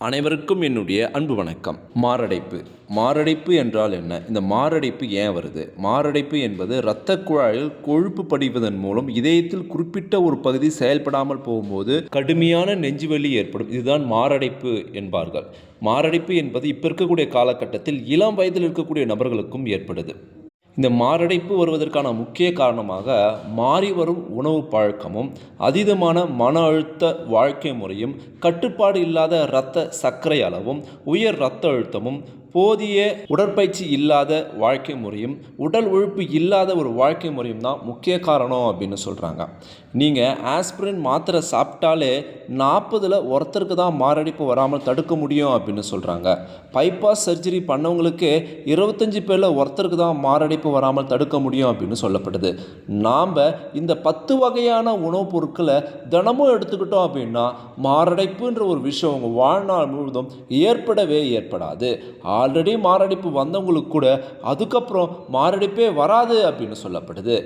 அனைவருக்கும் என்னுடைய அன்பு வணக்கம். மாரடைப்பு. மாரடைப்பு என்றால் என்ன? இந்த மாரடைப்பு ஏன் வருது? மாரடைப்பு என்பது இரத்த குழாயில் கொழுப்பு படிவதன் மூலம் இதயத்தில் குறிப்பிட்ட ஒரு பகுதி செயல்படாமல் போகும்போது கடுமையான நெஞ்சுவலி ஏற்படும். இதுதான் மாரடைப்பு என்பார்கள். மாரடைப்பு என்பது இப்போ இருக்கக்கூடிய காலகட்டத்தில் இளம் வயதில் இருக்கக்கூடிய நபர்களுக்கும் ஏற்படுது. இந்த மாரடைப்பு வருவதற்கான முக்கிய காரணமாக மாறி வரும் உணவு பழக்கமும் அதீதமான மன அழுத்த வாழ்க்கை முறையும் கட்டுப்பாடு இல்லாத இரத்த சர்க்கரை அளவும் உயர் இரத்த அழுத்தமும் போதிய உடற்பயிற்சி இல்லாத வாழ்க்கை முறையும் உடல் உழைப்பு இல்லாத ஒரு வாழ்க்கை முறையும் தான் முக்கிய காரணம் அப்படின்னு சொல்கிறாங்க நீங்கள் ஆஸ்பிரின் மாத்திரை சாப்பிட்டாலே நாற்பதில் ஒருத்தருக்கு தான் மாரடைப்பு வராமல் தடுக்க முடியும் அப்படின்னு சொல்கிறாங்க பைபாஸ் சர்ஜரி பண்ணவங்களுக்கு இருபத்தஞ்சி பேரில் ஒருத்தருக்கு தான் மாரடைப்பு வராமல் தடுக்க முடியும் அப்படின்னு சொல்லப்படுது. நாம் இந்த பத்து வகையான உணவுப் பொருட்களை தினமும் எடுத்துக்கிட்டோம் அப்படின்னா மாரடைப்புன்ற ஒரு விஷயம் உங்கள் வாழ்நாள் முழுவதும் ஏற்படவே ஏற்படாது. ஆல்ரெடி மாரடைப்பு வந்தவங்களுக்கு கூட அதுக்கப்புறம் மாரடைப்பே வராது அப்படின்னு சொல்லப்படுது.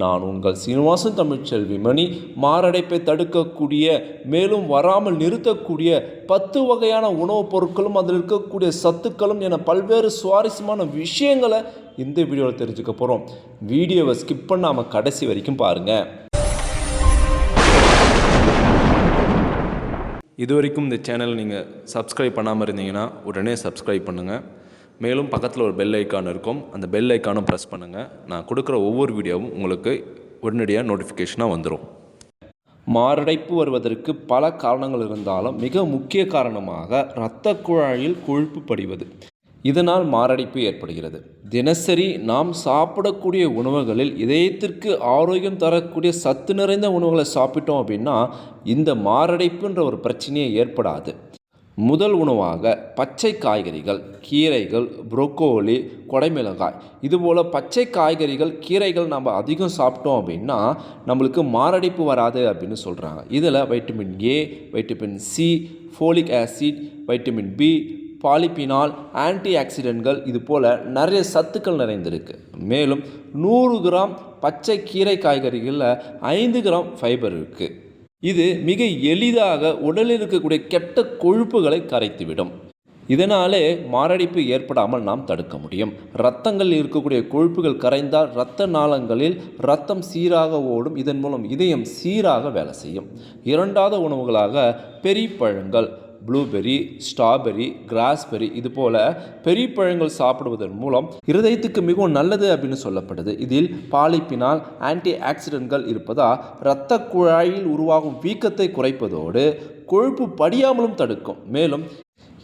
நான் உங்கள் சீனிவாசன் தமிழ்ச்செல்வி மணி மாரடைப்பை தடுக்கக்கூடிய மேலும் வராமல் நிறுத்தக்கூடிய பத்து வகையான உணவுப் பொருட்களும் அதில் இருக்கக்கூடிய சத்துக்களும் என பல்வேறு சுவாரஸ்யமான விஷயங்களை இந்த வீடியோவில் தெரிஞ்சுக்க போகிறோம் வீடியோவை ஸ்கிப் பண்ணாமல் கடைசி வரைக்கும் பாருங்கள் இது வரைக்கும் இந்த சேனல் நீங்கள் சப்ஸ்கிரைப் பண்ணாமல் இருந்தீங்கன்னா உடனே சப்ஸ்கிரைப் பண்ணுங்கள் மேலும் பக்கத்தில் ஒரு பெல் ஐக்கான் இருக்கும். அந்த பெல் ஐக்கானும் ப்ரெஸ் பண்ணுங்கள் நான் கொடுக்குற ஒவ்வொரு வீடியோவும் உங்களுக்கு உடனடியாக நோட்டிஃபிகேஷனாக வந்துடும் மாரடைப்பு வருவதற்கு பல காரணங்கள் இருந்தாலும் மிக முக்கிய காரணமாக இரத்த குழாயில் கொழுப்பு படிவது. இதனால் மாரடைப்பு ஏற்படுகிறது. தினசரி நாம் சாப்பிடக்கூடிய உணவுகளில் இதயத்திற்கு ஆரோக்கியம் தரக்கூடிய சத்து நிறைந்த உணவுகளை சாப்பிட்டோம் அப்படின்னா இந்த மாரடைப்புன்ற ஒரு பிரச்சனையே ஏற்படாது. முதல் உணவாக பச்சை காய்கறிகள் கீரைகள் புரோக்கோலி கொடைமிளகாய். இதுபோல் பச்சை காய்கறிகள் கீரைகள் நம்ம அதிகம் சாப்பிட்டோம் அப்படின்னா நம்மளுக்கு மாரடைப்பு வராது அப்படின்னு சொல்கிறாங்க இதில் vitamin A vitamin C folic acid vitamin B polyphenol anti ஆக்சிடென்ட்கள் இது போல் நிறைய சத்துக்கள் நிறைந்திருக்கு. மேலும் நூறு கிராம் பச்சை கீரை காய்கறிகளில் ஐந்து கிராம் ஃபைபர் இருக்குது இது மிக எளிதாக உடலில் இருக்கக்கூடிய கெட்ட கொழுப்புகளை கரைத்துவிடும். இதனாலே மாரடைப்பு ஏற்படாமல் நாம் தடுக்க முடியும். இரத்தங்கள் இருக்கக்கூடிய கொழுப்புகள் கரைந்தால் இரத்த நாளங்களில் இரத்தம் சீராக ஓடும். இதன் மூலம் இதயம் சீராக வேலை செய்யும். இரண்டாவது உணவுகளாக பெரிய பழங்கள் ப்ளூபெர்ரி ஸ்ட்ராபெர்ரி கிராஸ்பெர்ரி இது போல் பெரிய பழங்கள் சாப்பிடுவதன் மூலம் இருதயத்துக்கு மிகவும் நல்லது அப்படின்னு சொல்லப்படுது. இதில் பாலிப்பினால் ஆன்டி ஆக்சிடென்ட்கள் இருப்பதால் இரத்த குழாயில் உருவாகும் வீக்கத்தை குறைப்பதோடு கொழுப்பு படியாமலும் தடுக்கும். மேலும்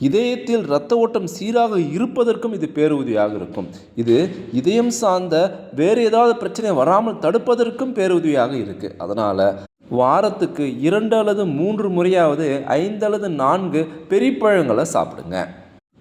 இதயத்தில் இரத்த ஓட்டம் சீராக இருப்பதற்கும் இது பேருதவியாக இருக்கும். இது இதயம் சார்ந்த வேறு ஏதாவது பிரச்சனை வராமல் தடுப்பதற்கும் பேருதவியாக இருக்குது அதனால் வாரத்துக்கு இரண்டு அல்லது மூன்று முறையாவது ஐந்து அல்லது நான்கு பெரிய பழங்களை சாப்பிடுங்க.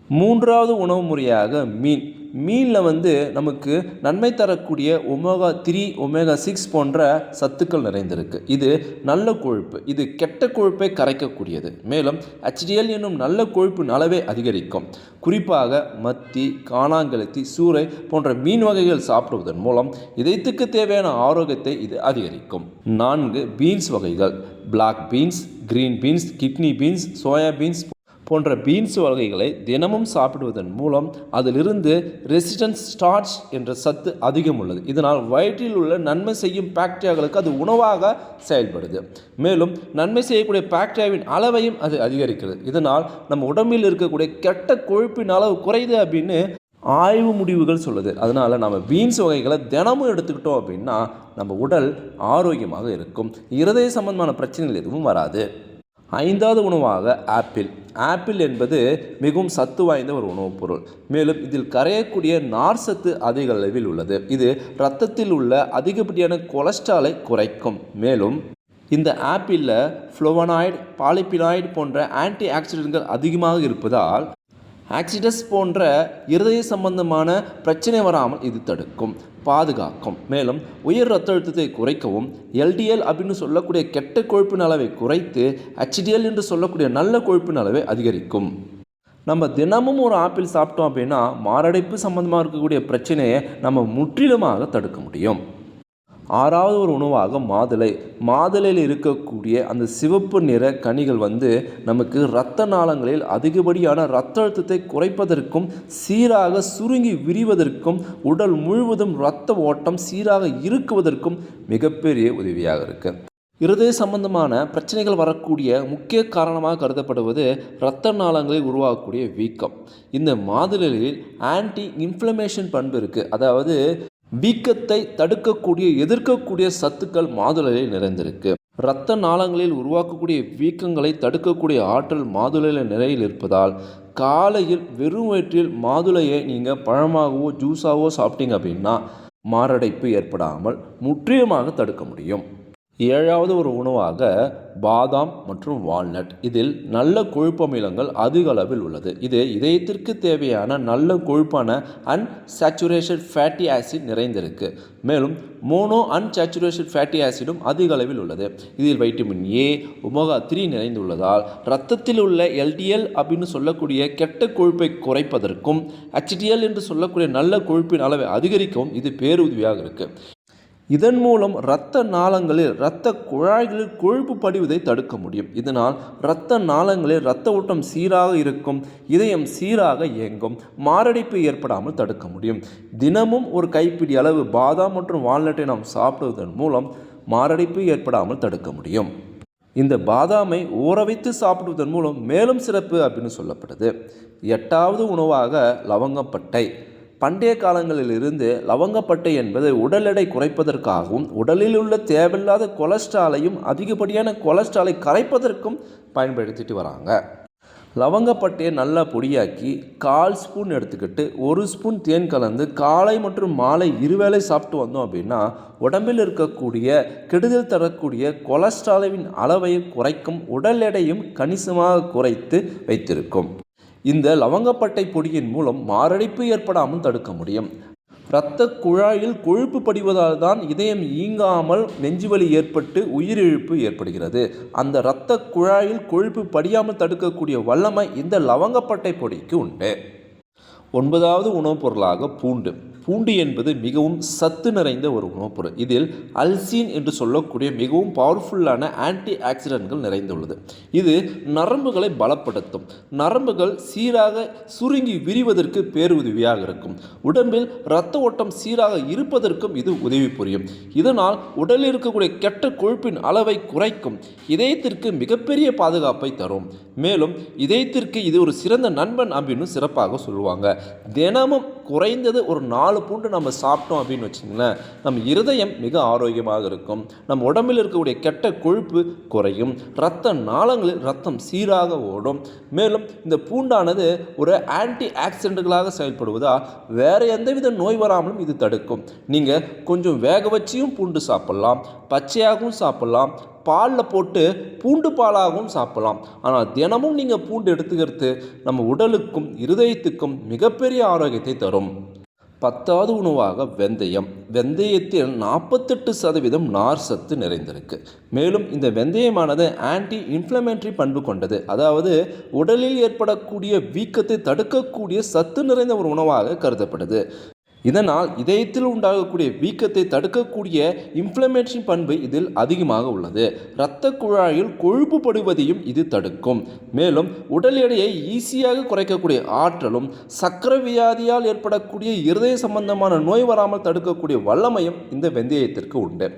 மூன்றாவது உணவு முறையாக மீன். மீனில் வந்து நமக்கு நன்மை தரக்கூடிய ஒமேகா த்ரீ ஒமேகா சிக்ஸ் போன்ற சத்துக்கள் நிறைந்திருக்கு. இது நல்ல கொழுப்பு. இது கெட்ட கொழுப்பை கரைக்கக்கூடியது. மேலும் ஹெச்டிஎல் என்னும் நல்ல கொழுப்பு நலவே அதிகரிக்கும். குறிப்பாக மத்தி காணாங்கழுத்தி சூறை போன்ற மீன் வகைகள் சாப்பிடுவதன் மூலம் இதயத்துக்கு தேவையான ஆரோக்கியத்தை இது அதிகரிக்கும். நான்கு பீன்ஸ் வகைகள். Black beans green beans kidney beans soya beans போன்ற பீன்ஸ் வகைகளை தினமும் சாப்பிடுவதன் மூலம் அதிலிருந்து ரெசிடன்ஸ் ஸ்டார்ச் என்ற சத்து அதிகம் உள்ளது. இதனால் வயிற்றில் உள்ள நன்மை செய்யும் பாக்டீரியாக்களுக்கு அது உணவாக செயல்படுது. மேலும் நன்மை செய்யக்கூடிய பாக்டீரியாவின் அளவையும் அது அதிகரிக்கிறது. இதனால் நம்ம உடம்பில் இருக்கக்கூடிய கெட்ட கொழுப்பின் அளவு குறையுது அப்படின்னு ஆய்வு முடிவுகள் சொல்லுது. அதனால் நம்ம பீன்ஸ் வகைகளை தினமும் எடுத்துக்கிட்டோம் அப்படின்னா நம்ம உடல் ஆரோக்கியமாக இருக்கும். இருதய சம்பந்தமான பிரச்சனைகள் எதுவும் வராது. ஐந்தாவது உணவாக ஆப்பிள். ஆப்பிள் என்பது மிகவும் சத்து வாய்ந்த ஒரு உணவுப் பொருள். மேலும் இதில் கரையக்கூடிய நார் சத்து அதிக அளவில் உள்ளது. இது இரத்தத்தில் உள்ள அதிகப்படியான கொலஸ்ட்ராலை குறைக்கும். மேலும் இந்த ஆப்பிளில் ஃப்ளோவனாய்டு பாலிபினாய்டு போன்ற ஆன்டி ஆக்சிடென்ட்கள் அதிகமாக இருப்பதால் ஆக்சிடஸ் போன்ற இருதய சம்பந்தமான பிரச்சனை வராமல் இது தடுக்கும். பாதுகாக்கும். மேலும் உயர் ரத்த அழுத்தத்தை குறைக்கவும் எல்டிஎல் அப்படின்னு சொல்லக்கூடிய கெட்ட கொழுப்பின் அளவை குறைத்து ஹெச்டிஎல் என்று சொல்லக்கூடிய நல்ல கொழுப்பின் அளவை அதிகரிக்கும். நம்ம தினமும் ஒரு ஆப்பிள் சாப்பிட்டோம் அப்படின்னா மாரடைப்பு சம்பந்தமாக இருக்கக்கூடிய பிரச்சனையை நம்ம முற்றிலுமாக தடுக்க முடியும். ஆறாவது ஒரு உணவாக மாதுளை. மாதுளையில் இருக்கக்கூடிய அந்த சிவப்பு நிற கனிகள் வந்து நமக்கு இரத்த நாளங்களில் அதிகப்படியான இரத்த அழுத்தத்தை குறைப்பதற்கும் சீராக சுருங்கி விரிவதற்கும் உடல் முழுவதும் இரத்த ஓட்டம் சீராக இருக்குவதற்கும் மிகப்பெரிய உதவியாக இருக்குது இருதய சம்பந்தமான பிரச்சனைகள் வரக்கூடிய முக்கிய காரணமாக கருதப்படுவது இரத்த நாளங்களில் உருவாகக்கூடிய வீக்கம். இந்த மாதுளையில் ஆன்டி இன்ஃப்ளமேஷன் பண்பு இருக்குது அதாவது வீக்கத்தை தடுக்கக்கூடிய எதிர்க்கக்கூடிய சத்துக்கள் மாதுளையில் நிறைந்திருக்கு. இரத்த நாளங்களில் உருவாக்கக்கூடிய வீக்கங்களை தடுக்கக்கூடிய ஆற்றல் மாதுளையில் நிறையில் இருப்பதால் காலையில் வெறும் வயிற்றில் மாதுளையை நீங்கள் பழமாகவோ ஜூஸாகவோ சாப்பிட்டீங்க அப்படின்னா மாரடைப்பு ஏற்படாமல் முற்றிலுமாக தடுக்க முடியும். ஏழாவது ஒரு உணவாக பாதாம் மற்றும் வால்நட். இதில் நல்ல கொழுப்பமிலங்கள் அதிக அளவில் உள்ளது. இது இதயத்திற்கு தேவையான நல்ல கொழுப்பான அன்சேச்சுரேஷன் ஃபேட்டி ஆசிட் நிறைந்திருக்கு. மேலும் மோனோ அன்சேச்சுரேஷன் ஃபேட்டி ஆசிடும் அதிக அளவில் உள்ளது. இதில் வைட்டமின் ஏ ஒமேகா த்ரீ நிறைந்துள்ளதால் இரத்தத்தில் உள்ள எல்டிஎல் அப்படின்னு சொல்லக்கூடிய கெட்ட கொழுப்பை குறைப்பதற்கும் ஹெச்டிஎல் என்று சொல்லக்கூடிய நல்ல கொழுப்பின் அளவை அதிகரிக்கவும் இது பேருதவியாக இருக்குது இதன் மூலம் இரத்த நாளங்களில் இரத்த குழாய்களில் கொழுப்பு படிவதை தடுக்க முடியும். இதனால் இரத்த நாளங்களில் இரத்த ஓட்டம் சீராக இருக்கும் இதயம் சீராக இயங்கும் மாரடைப்பு ஏற்படாமல் தடுக்க முடியும். தினமும் ஒரு கைப்பிடி அளவு பாதாம் மற்றும் வால்நட்டை நாம் சாப்பிடுவதன் மூலம் மாரடைப்பு ஏற்படாமல் தடுக்க முடியும். இந்த பாதாமை ஊற வைத்து சாப்பிடுவதன் மூலம் மேலும் சிறப்பு அப்படின்னு சொல்லப்படுது. எட்டாவது உணவாக லவங்கப்பட்டை. பண்டைய காலங்களிலிருந்து லவங்கப்பட்டை என்பது உடல் எடை குறைப்பதற்காகவும் உடலில் உள்ள தேவையில்லாத கொலஸ்ட்ராலையும் அதிகப்படியான கொலஸ்ட்ராலை கரைப்பதற்கும் பயன்படுத்திட்டு வராங்க. லவங்கப்பட்டையை நல்லா பொடியாக்கி கால் ஸ்பூன் எடுத்துக்கிட்டு ஒரு ஸ்பூன் தேன் கலந்து காலை மற்றும் மாலை இருவேளை சாப்பிட்டு வந்தோம் அப்படின்னா உடம்பில் இருக்கக்கூடிய கெடுதல் தரக்கூடிய கொலஸ்ட்ராலின் அளவையும் குறைக்கும் உடல் எடையும் கணிசமாக குறைத்து வைத்திருக்கும். இந்த லவங்கப்பட்டை பொடியின் மூலம் மாரடைப்பு ஏற்படாமல் தடுக்க முடியும். இரத்த குழாயில் கொழுப்பு படிவதால் தான் இதயம் ஈங்காமல் நெஞ்சுவலி ஏற்பட்டு உயிரிழப்பு ஏற்படுகிறது. அந்த இரத்த குழாயில் கொழுப்பு படியாமல் தடுக்கக்கூடிய வல்லமை இந்த லவங்கப்பட்டை பொடிக்கு உண்டு. ஒன்பதாவது உணவுப் பொருளாக பூண்டு. பூண்டு என்பது மிகவும் சத்து நிறைந்த ஒரு உணவுப் பொருள் இதில் அல்சீன் என்று சொல்லக்கூடிய மிகவும் பவர்ஃபுல்லான ஆன்டி ஆக்சிடென்ட்கள் நிறைந்துள்ளது. இது நரம்புகளை பலப்படுத்தும். நரம்புகள் சீராக சுருங்கி விரிவதற்கு பேருதவியாக இருக்கும். உடம்பில் இரத்த ஓட்டம் சீராக இருப்பதற்கும் இது உதவி புரியும். இதனால் உடலில் இருக்கக்கூடிய கெட்ட கொழுப்பின் அளவை குறைக்கும். இதயத்திற்கு மிகப்பெரிய பாதுகாப்பை தரும். மேலும் இதயத்திற்கு இது ஒரு சிறந்த நண்பன் அப்படின்னு சிறப்பாக சொல்லுவாங்க. தினமும் குறைந்தது ஒரு நாலு பூண்டு நம்ம சாப்பிட்டோம் அப்படின்னு வச்சிங்களேன் நம்ம இருதயம் மிக ஆரோக்கியமாக இருக்கும். நம்ம உடம்பில் இருக்கக்கூடிய கெட்ட கொழுப்பு குறையும். ரத்த நாளங்களில் ரத்தம் சீராக ஓடும். மேலும் இந்த பூண்டானது ஒரு ஆன்டி ஆக்சிடென்ட்களாக செயல்படுவதால் வேறு எந்தவித நோய் வராமலும் இது தடுக்கும். நீங்கள் கொஞ்சம் வேக வச்சியும் பூண்டு சாப்பிட்லாம் பச்சையாகவும் சாப்பிட்லாம் பாலில் போட்டு பூண்டு பாலாகவும் சாப்பிடலாம். ஆனால் தினமும் நீங்கள் பூண்டு எடுத்துக்கிறது நம்ம உடலுக்கும் இருதயத்துக்கும் மிகப்பெரிய ஆரோக்கியத்தை தரும். பத்தாவது உணவாக வெந்தயம். வெந்தயத்தில் நாற்பத்தெட்டு சதவீதம் நார் சத்து நிறைந்திருக்கு. மேலும் இந்த வெந்தயமானது ஆன்டி இன்ஃப்ளமேட்டரி பண்பு கொண்டது. அதாவது உடலில் ஏற்படக்கூடிய வீக்கத்தை தடுக்கக்கூடிய சத்து நிறைந்த ஒரு உணவாக கருதப்படுது. இதனால் இதயத்தில் உண்டாகக்கூடிய வீக்கத்தை தடுக்கக்கூடிய இன்ஃப்ளமேஷன் பண்பு இதில் அதிகமாக உள்ளது. இரத்த குழாயில் கொழுப்பு படுவதையும் இது தடுக்கும். மேலும் உடல் எடையை ஈஸியாக குறைக்கக்கூடிய ஆற்றலும் சக்கர வியாதியால் ஏற்படக்கூடிய இருதய சம்பந்தமான நோய் வராமல் தடுக்கக்கூடிய வல்லமையும் இந்த வெந்தயத்திற்கு உண்டு.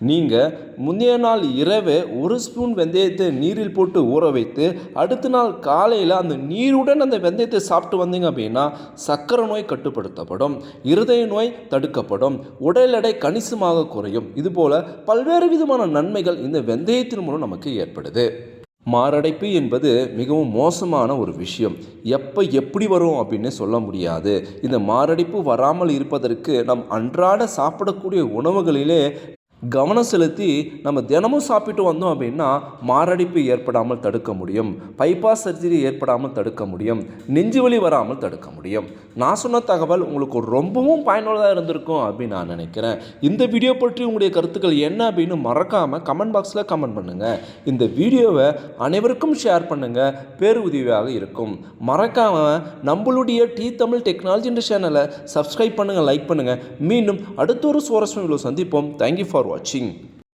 நீங்கள் முந்தைய நாள் இரவு ஒரு ஸ்பூன் வெந்தயத்தை நீரில் போட்டு ஊற வைத்து அடுத்த நாள் காலையில் அந்த நீருடன் அந்த வெந்தயத்தை சாப்பிட்டு வந்தீங்க அப்படின்னா சக்கரை நோய் கட்டுப்படுத்தப்படும் இருதய நோய் தடுக்கப்படும் உடல் எடை கணிசமாக குறையும். இதுபோல் பல்வேறு விதமான நன்மைகள் இந்த வெந்தயத்தின் மூலம் நமக்கு ஏற்படுது. மாரடைப்பு என்பது மிகவும் மோசமான ஒரு விஷயம். எப்போ எப்படி வரும் அப்படின்னு சொல்ல முடியாது. இந்த மாரடைப்பு வராமல் இருப்பதற்கு நம் அன்றாட சாப்பிடக்கூடிய உணவுகளிலே கவனம் செலுத்தி நம்ம தினமும் சாப்பிட்டு வந்தோம் அப்படின்னா மாரடைப்பு ஏற்படாமல் தடுக்க முடியும். பைபாஸ் சர்ஜரி ஏற்படாமல் தடுக்க முடியும். நெஞ்சு வலி வராமல் தடுக்க முடியும். நான் சொன்ன தகவல் உங்களுக்கு ரொம்பவும் பயனுள்ளதாக இருந்திருக்கும் அப்படின்னு நான் நினைக்கிறேன். இந்த வீடியோ பற்றி உங்களுடைய கருத்துக்கள் என்ன அப்படின்னு மறக்காமல் கமெண்ட் பாக்ஸில் கமெண்ட் பண்ணுங்கள் இந்த வீடியோவை அனைவருக்கும் ஷேர் பண்ணுங்கள் பேருதவியாக இருக்கும். மறக்காமல் நம்மளுடைய டி தமிழ் டெக்னாலஜி என்ற சேனலை சப்ஸ்கிரைப் பண்ணுங்கள் லைக் பண்ணுங்கள் மீண்டும் அடுத்த ஒரு சுவாரஸ்யம் சந்திப்போம். தேங்க்யூ ஃபார் வாட்சிங் watching